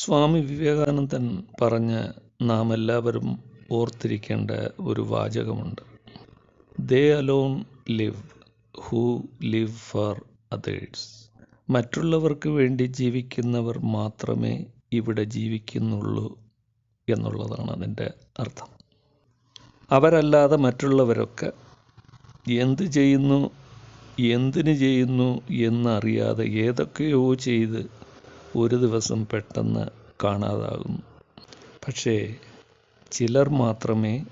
സ്വാമി വിവേകാനന്ദൻ പറഞ്ഞ് നാം എല്ലാവരും ഓർത്തിരിക്കേണ്ട ഒരു വാചകമുണ്ട്. They alone live who live for others മറ്റുള്ളവർക്ക് വേണ്ടി ജീവിക്കുന്നവർ മാത്രമേ ഇവിടെ ജീവിക്കുന്നുള്ളൂ എന്നുള്ളതാണ് അതിന്റെ അർത്ഥം. അവരല്ലാതെ മറ്റുള്ളവരൊക്കെ എന്ത് ചെയ്യുന്നു എന്തിന് ചെയ്യുന്നു എന്നറിയാതെ ഏതൊക്കെയോ ചെയ്ത് ഒരു ദിവസം പെട്ടെന്ന് കാണാതാകുന്നു പക്ഷേ ചിലർ മാത്രമേ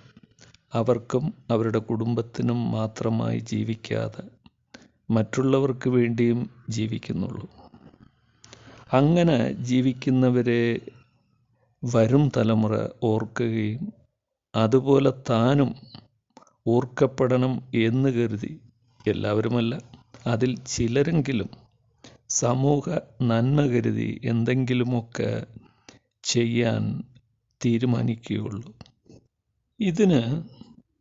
അവർക്കും അവരുടെ കുടുംബത്തിനും മാത്രമായി ജീവിക്കാതെ മറ്റുള്ളവർക്ക് വേണ്ടിയും ജീവിക്കുന്നുള്ളൂ. അങ്ങനെ ജീവിക്കുന്നവരെ വരും തലമുറ ഓർക്കുകയും അതുപോലെ താനും ഓർക്കപ്പെടണം എന്ന് കരുതി എല്ലാവരുമല്ല. അതിൽ ചിലരെങ്കിലും സമൂഹ നന്മ കരുതി എന്തെങ്കിലുമൊക്കെ ചെയ്യാൻ തീരുമാനിക്കുകയുള്ളൂ. ഇതിന്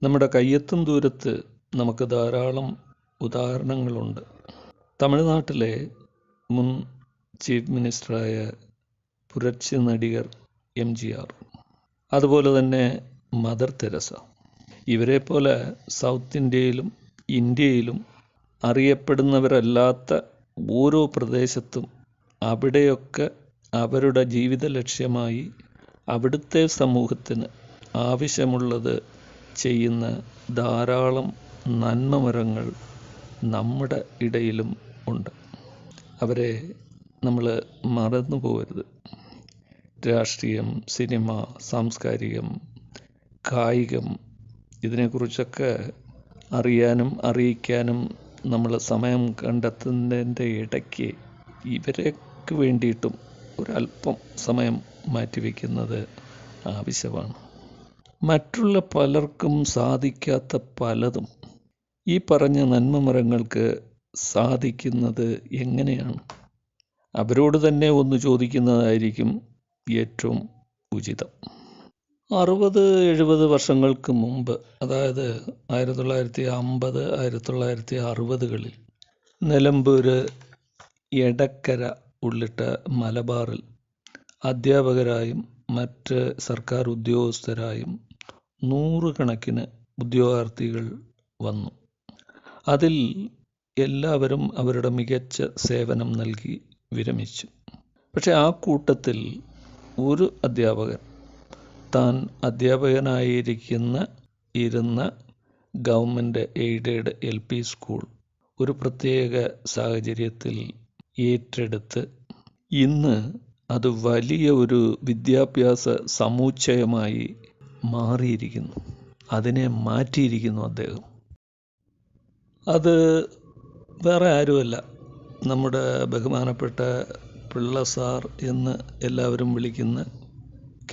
നമ്മുടെ കയ്യെത്തും ദൂരത്ത് നമുക്ക് ധാരാളം ഉദാഹരണങ്ങളുണ്ട്. തമിഴ്നാട്ടിലെ മുൻ ചീഫ് മിനിസ്റ്ററായ പുരക്ഷ നടികർ എം ജി ആർ അതുപോലെ തന്നെ മദർ തെരസ. ഇവരെ പോലെ സൗത്ത് ഇന്ത്യയിലും ഇന്ത്യയിലും അറിയപ്പെടുന്നവരല്ലാത്ത ഓരോ പ്രദേശത്തും അവിടെയൊക്കെ അവരുടെ ജീവിത ലക്ഷ്യമായി അവിടുത്തെ സമൂഹത്തിന് ആവശ്യമുള്ളത് ചെയ്യുന്ന ധാരാളം നന്മമരങ്ങൾ നമ്മുടെ ഇടയിലും ഉണ്ട്. അവരെ നമ്മൾ മറന്നു പോകരുത്. രാഷ്ട്രീയം സിനിമ സാംസ്കാരികം കായികം ഇതിനെക്കുറിച്ചൊക്കെ അറിയാനും അറിയിക്കാനും നമ്മൾ സമയം കണ്ടെത്തുന്നതിന്റെ ഇടയ്ക്ക് ഇവർക്ക് വേണ്ടിയിട്ടും ഒരല്പം സമയം മാറ്റിവെക്കുന്നത് ആവശ്യമാണ്. മറ്റുള്ള പലർക്കും സാധിക്കാത്ത പലതും ഈ പറഞ്ഞ നന്മമരങ്ങൾക്ക് സാധിക്കുന്നത് എങ്ങനെയാണ്? അവരോട് തന്നെ ഒന്ന് ചോദിക്കുന്നതായിരിക്കും ഏറ്റവും ഉചിതം. അറുപത് എഴുപത് വർഷങ്ങൾക്ക് മുമ്പ് അതായത് ആയിരത്തി തൊള്ളായിരത്തി അമ്പത് ആയിരത്തി തൊള്ളായിരത്തി അറുപതുകളിൽ നിലമ്പൂർ എടക്കര ഉള്ളിട്ട മലബാറിൽ അധ്യാപകരായും മറ്റ് സർക്കാർ ഉദ്യോഗസ്ഥരായും നൂറുകണക്കിന് ഉദ്യോഗാർത്ഥികൾ വന്നു. അതിൽ എല്ലാവരും അവരുടെ മികച്ച സേവനം നൽകി വിരമിച്ചു. പക്ഷെ ആ കൂട്ടത്തിൽ ഒരു അധ്യാപകൻ താൻ അധ്യാപകനായിരിക്കുന്ന ഇരുന്ന government aided L P school ഒരു പ്രത്യേക സാഹചര്യത്തിൽ ഏറ്റെടുത്ത് ഇന്ന് അത് വലിയ ഒരു വിദ്യാഭ്യാസ സമുച്ചയമായി മാറിയിരിക്കുന്നു. അതിനെ മാറ്റിയിരിക്കുന്നു അദ്ദേഹം. അത് വേറെ ആരുമല്ല. നമ്മുടെ ബഹുമാനപ്പെട്ട പിള്ള സാർ എന്ന് എല്ലാവരും വിളിക്കുന്ന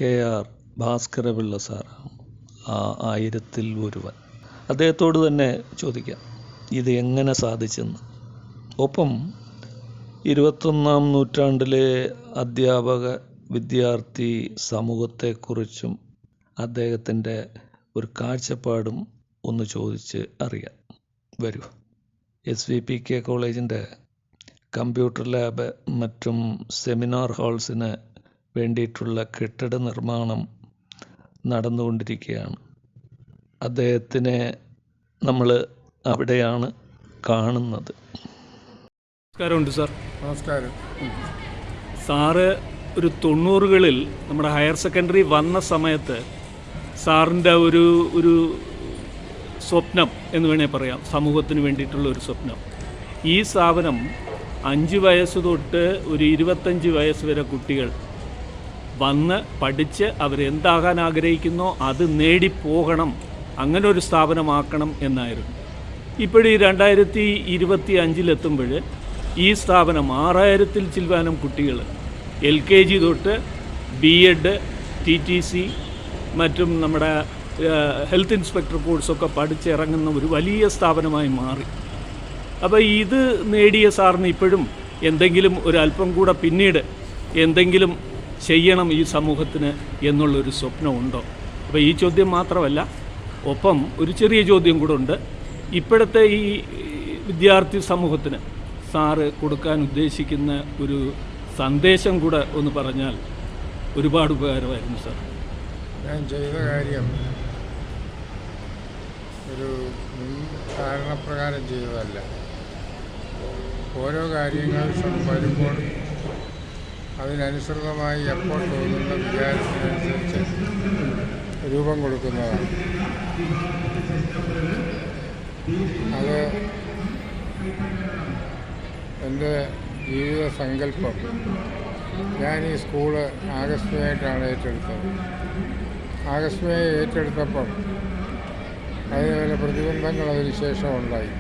കെ ആർ ഭാസ്കര പിള്ള സാറാണ് ആ ആയിരത്തിൽ ഒരുവൻ. അദ്ദേഹത്തോട് തന്നെ ചോദിക്കാം ഇത് എങ്ങനെ സാധിച്ചെന്ന്. ഒപ്പം ഇരുപത്തൊന്നാം നൂറ്റാണ്ടിലെ അധ്യാപക വിദ്യാർത്ഥി സമൂഹത്തെക്കുറിച്ചും അദ്ദേഹത്തിന്റെ ഒരു കാഴ്ചപ്പാടും ഒന്ന് ചോദിച്ച് അറിയാം. വരൂ. എസ് വി പി കെ കോളേജിന്റെ കമ്പ്യൂട്ടർ ലാബ് മറ്റും സെമിനാർ ഹാൾസിന് വേണ്ടിയിട്ടുള്ള കെട്ടിട നിർമ്മാണം നടന്നുകൊണ്ടിരിക്കുകയാണ്. അദ്ദേഹത്തിനെ നമ്മൾ അവിടെയാണ് കാണുന്നത്. നമസ്കാരമുണ്ട് സാർ. നമസ്കാരം. സാറ് ഒരു തൊണ്ണൂറുകളിൽ നമ്മുടെ ഹയർ സെക്കൻഡറി വന്ന സമയത്ത് സാറിന്റെ ഒരു ഒരു സ്വപ്നം എന്ന് വേണേൽ പറയാം. സമൂഹത്തിന് വേണ്ടിയിട്ടുള്ള ഒരു സ്വപ്നം. ഈ സ്ഥാപനം അഞ്ച് വയസ്സ് തൊട്ട് ഒരു ഇരുപത്തഞ്ച് വയസ്സ് വരെ കുട്ടികൾ വന്ന് പഠിച്ച് അവരെന്താകാൻ ആഗ്രഹിക്കുന്നോ അത് നേടിപ്പോകണം. അങ്ങനെ ഒരു സ്ഥാപനമാക്കണം എന്നായിരുന്നു. ഇപ്പോഴീ രണ്ടായിരത്തി ഇരുപത്തി അഞ്ചിലെത്തുമ്പോൾ ഈ സ്ഥാപനം ആറായിരത്തിൽ ചിൽവാനം കുട്ടികൾ. എൽ കെ ജി തൊട്ട് B Ed T T C മറ്റും നമ്മുടെ ഹെൽത്ത് ഇൻസ്പെക്ടർ കോഴ്സൊക്കെ പഠിച്ചിറങ്ങുന്ന ഒരു വലിയ സ്ഥാപനമായി മാറി. അപ്പോൾ ഇത് നേടിയ സാറിന് ഇപ്പോഴും എന്തെങ്കിലും ഒരല്പം കൂടെ പിന്നീട് എന്തെങ്കിലും ചെയ്യണം ഈ സമൂഹത്തിന് എന്നുള്ളൊരു സ്വപ്നമുണ്ടോ? അപ്പോൾ ഈ ചോദ്യം മാത്രമല്ല ഒപ്പം ഒരു ചെറിയ ചോദ്യം കൂടെ ഉണ്ട്. ഇപ്പോഴത്തെ ഈ വിദ്യാർത്ഥി സമൂഹത്തിന് സാറ് കൊടുക്കാൻ ഉദ്ദേശിക്കുന്ന ഒരു സന്ദേശം കൂടെ ഒന്ന് പറഞ്ഞാൽ ഒരുപാട് ഉപകാരമായിരുന്നു സാർ. ഞാൻ ചെയ്ത കാര്യം ഒരു ധാരണപ്രകാരം ചെയ്തതല്ല. ഓരോ കാര്യങ്ങൾ വരുമ്പോൾ അതിനനുസൃതമായി എപ്പോൾ തോന്നുന്ന വിചാരത്തിനനുസരിച്ച് രൂപം കൊടുക്കുന്നതാണ്. അത് എന്റെ ജീവിത സങ്കല്പം. ഞാൻ ഈ സ്കൂൾ ആകസ്മികമായിട്ടാണ് ഏറ്റെടുത്തത്. ആകസ്മികമായി ഏറ്റെടുത്തപ്പം അതിന് ചില പ്രതിബന്ധങ്ങൾ അതിന് ശേഷം ഉണ്ടായി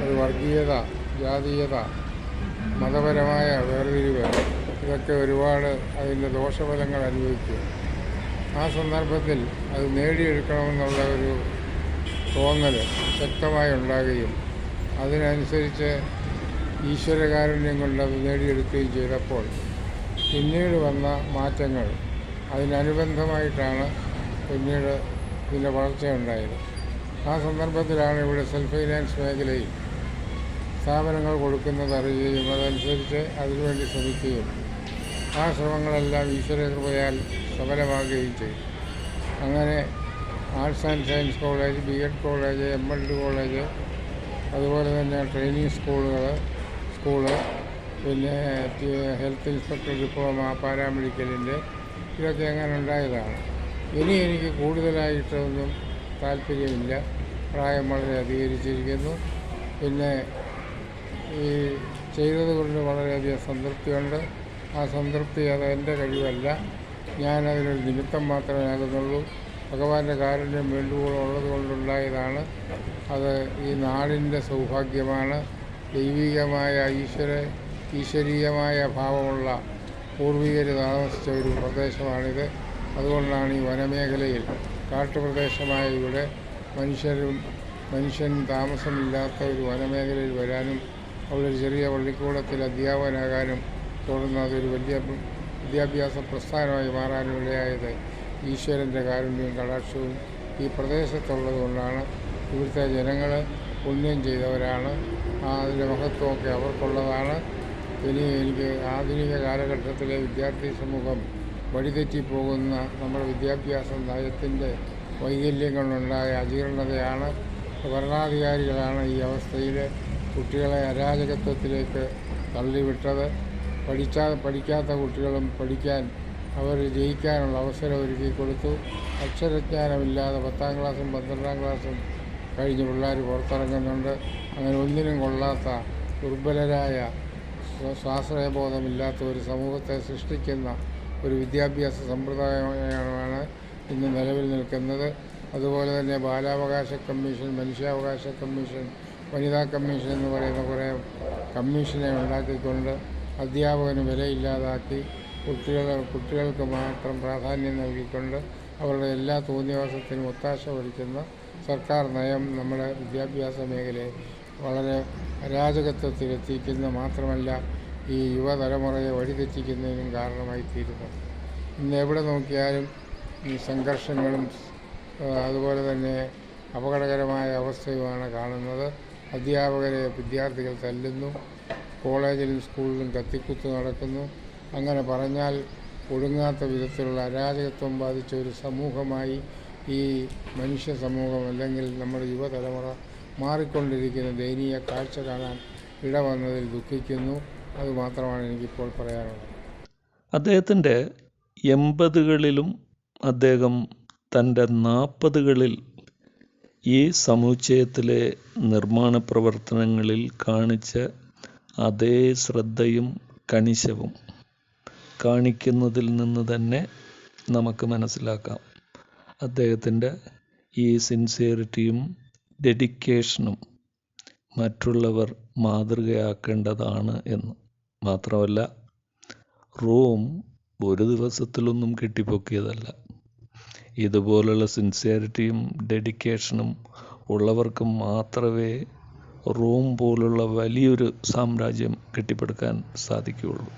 അത് വർഗീയത ജാതീയത മതപരമായ വേർതിരിവ് ഇതൊക്കെ ഒരുപാട് അതിന്റെ ദോഷഫലങ്ങൾ അനുഭവിച്ചു ആ സന്ദർഭത്തിൽ അത് നേടിയെടുക്കണമെന്നുള്ള ഒരു തോന്നൽ ശക്തമായി ഉണ്ടാകുകയും അതിനനുസരിച്ച് ഈശ്വരകാരുണ്യം കൊണ്ട് അത് നേടിയെടുക്കുകയും ചെയ്തപ്പോൾ പിന്നീട് വന്ന മാറ്റങ്ങൾ അതിനനുബന്ധമായിട്ടാണ് പിന്നീട് ഇതിന്റെ വളർച്ചയുണ്ടായത്. ആ സന്ദർഭത്തിലാണ് ഇവിടെ സെൽഫ് ഫൈനാൻസ് മേഖലയിൽ സ്ഥാപനങ്ങൾ കൊടുക്കുന്നത് അറിയുകയും അതനുസരിച്ച് അതിനുവേണ്ടി ശ്രമിക്കുകയും ആ ശ്രമങ്ങളെല്ലാം ഈശ്വര കൃപയാൽ സഫലമാകുകയും ചെയ്തു. അങ്ങനെ arts and science college B Ed college M L D college അതുപോലെ തന്നെ ട്രെയിനിങ് സ്കൂളുകൾ സ്കൂൾ പിന്നെ ഹെൽത്ത് ഇൻസ്പെക്ടർ ഡിപ്ലോമ പാരാമെഡിക്കലിന്റെ ഇതൊക്കെ അങ്ങനെ ഉണ്ടായതാണ്. ഇനി എനിക്ക് കൂടുതലായിട്ടൊന്നും താല്പര്യമില്ല. പ്രായം വളരെ അധികരിച്ചിരിക്കുന്നു. പിന്നെ ഈ ചെയ്തത് കൊണ്ട് വളരെയധികം സംതൃപ്തിയുണ്ട്. ആ സംതൃപ്തി അത് എന്റെ കഴിവല്ല. ഞാനതിനൊരു നിമിത്തം മാത്രമേ ആകുന്നുള്ളൂ ഭഗവാന്റെ കാരുണ്യം വേണ്ടുവോളം ഉള്ളത് കൊണ്ടുണ്ടായതാണ്. അത് ഈ നാടിന്റെ സൗഭാഗ്യമാണ്. ദൈവികമായ ഈശ്വര ഈശ്വരീയമായ ഭാവമുള്ള പൂർവികർ താമസിച്ച ഒരു പ്രദേശമാണിത്. അതുകൊണ്ടാണ് ഈ വനമേഖലയിൽ കാട്ടുപ്രദേശമായ ഇവിടെ മനുഷ്യരും മനുഷ്യൻ താമസമില്ലാത്ത ഒരു വനമേഖലയിൽ വരാനും അവിടെ ചെറിയ പള്ളിക്കൂടത്തിൽ അധ്യാപകനാകാനും തുടർന്ന് അതൊരു വലിയ വിദ്യാഭ്യാസ പ്രസ്ഥാനമായി മാറാനിടയായത് ഈശ്വരന്റെ കാരുണ്യവും കടാക്ഷവും ഈ പ്രദേശത്തുള്ളതുകൊണ്ടാണ്. ഇവിടുത്തെ ജനങ്ങൾ പുണ്യം ചെയ്തവരാണ്. അതിന്റെ മഹത്വമൊക്കെ അവർക്കുള്ളതാണ്. ഇനി എനിക്ക് ആധുനിക കാലഘട്ടത്തിലെ വിദ്യാർത്ഥി സമൂഹം വഴിതെറ്റിപ്പോകുന്ന നമ്മുടെ വിദ്യാഭ്യാസ നയത്തിന്റെ വൈകല്യങ്ങളുണ്ടായ അജീർണതയാണ്. ഭരണാധികാരികളാണ് ഈ അവസ്ഥയിൽ കുട്ടികളെ അരാജകത്വത്തിലേക്ക് തള്ളിവിട്ടത്. പഠിച്ചാ പഠിക്കാത്ത കുട്ടികളും പഠിക്കാൻ അവർ ജയിക്കാനുള്ള അവസരം ഒരുക്കി കൊടുത്തു. അക്ഷരജ്ഞാനമില്ലാതെ പത്താം ക്ലാസ്സും പന്ത്രണ്ടാം ക്ലാസ്സും കഴിഞ്ഞ് പിള്ളേർ പുറത്തിറങ്ങുന്നുണ്ട്. അങ്ങനെ ഒന്നിനും കൊള്ളാത്ത ദുർബലരായ സ്വ- സ്വാശ്രയബോധമില്ലാത്ത ഒരു സമൂഹത്തെ സൃഷ്ടിക്കുന്ന ഒരു വിദ്യാഭ്യാസ സമ്പ്രദായമാണ് ഇന്ന് നിലവിൽ നിൽക്കുന്നത്. അതുപോലെ തന്നെ ബാലാവകാശ കമ്മീഷൻ മനുഷ്യാവകാശ കമ്മീഷൻ വനിതാ കമ്മീഷൻ എന്ന് പറയുന്ന കുറേ കമ്മീഷനെ ഉണ്ടാക്കിക്കൊണ്ട് അധ്യാപകന് വിലയില്ലാതാക്കി കുട്ടികൾ കുട്ടികൾക്ക് മാത്രം പ്രാധാന്യം നൽകിക്കൊണ്ട് അവരുടെ എല്ലാ തോന്നിയവാസത്തിനും ഒത്താശ പഠിക്കുന്ന സർക്കാർ നയം നമ്മുടെ വിദ്യാഭ്യാസ മേഖലയെ വളരെ അരാജകത്വത്തിലെത്തിക്കുന്ന മാത്രമല്ല ഈ യുവതലമുറയെ വഴിതെറ്റിക്കുന്നതിനും കാരണമായി തീരുന്നു ഇന്ന് എവിടെ നോക്കിയാലും ഈ സംഘർഷങ്ങളും അതുപോലെ തന്നെ അപകടകരമായ അവസ്ഥയുമാണ് കാണുന്നത്. അധ്യാപകരെ വിദ്യാർത്ഥികൾ തല്ലുന്നു. കോളേജിലും സ്കൂളിലും കത്തിക്കുത്ത് നടക്കുന്നു. അങ്ങനെ പറഞ്ഞാൽ ഒടുങ്ങാത്ത വിധത്തിലുള്ള അരാജകത്വം ബാധിച്ച ഒരു സമൂഹമായി ഈ മനുഷ്യ സമൂഹം അല്ലെങ്കിൽ നമ്മുടെ യുവതലമുറ മാറിക്കൊണ്ടിരിക്കുന്ന ദയനീയ കാഴ്ച കാണാൻ ഇടവന്നതിൽ ദുഃഖിക്കുന്നു. അതുമാത്രമാണ് എനിക്കിപ്പോൾ പറയാനുള്ളത്. അദ്ദേഹത്തിന്റെ എൺപതുകളിലും അദ്ദേഹം തന്റെ നാൽപ്പതുകളിൽ ഈ സമുച്ചയത്തിലെ നിർമ്മാണ പ്രവർത്തനങ്ങളിൽ കാണിച്ച അതേ ശ്രദ്ധയും കണിശവും കാണിക്കുന്നതിൽ നിന്ന് തന്നെ നമുക്ക് മനസ്സിലാക്കാം. അദ്ദേഹത്തിന്റെ ഈ സിൻസിയറിറ്റിയും ഡെഡിക്കേഷനും മറ്റുള്ളവർ മാതൃകയാക്കേണ്ടതാണ് എന്ന്. മാത്രമല്ല റോം ഒരു ദിവസത്തിലൊന്നും കെട്ടിപ്പൊക്കിയതല്ല. ഇതുപോലുള്ള സിൻസിയറിറ്റിയും ഡെഡിക്കേഷനും ഉള്ളവർക്ക് മാത്രമേ റോം പോലുള്ള വലിയൊരു സാമ്രാജ്യം കെട്ടിപ്പടുക്കാൻ സാധിക്കുകയുള്ളൂ.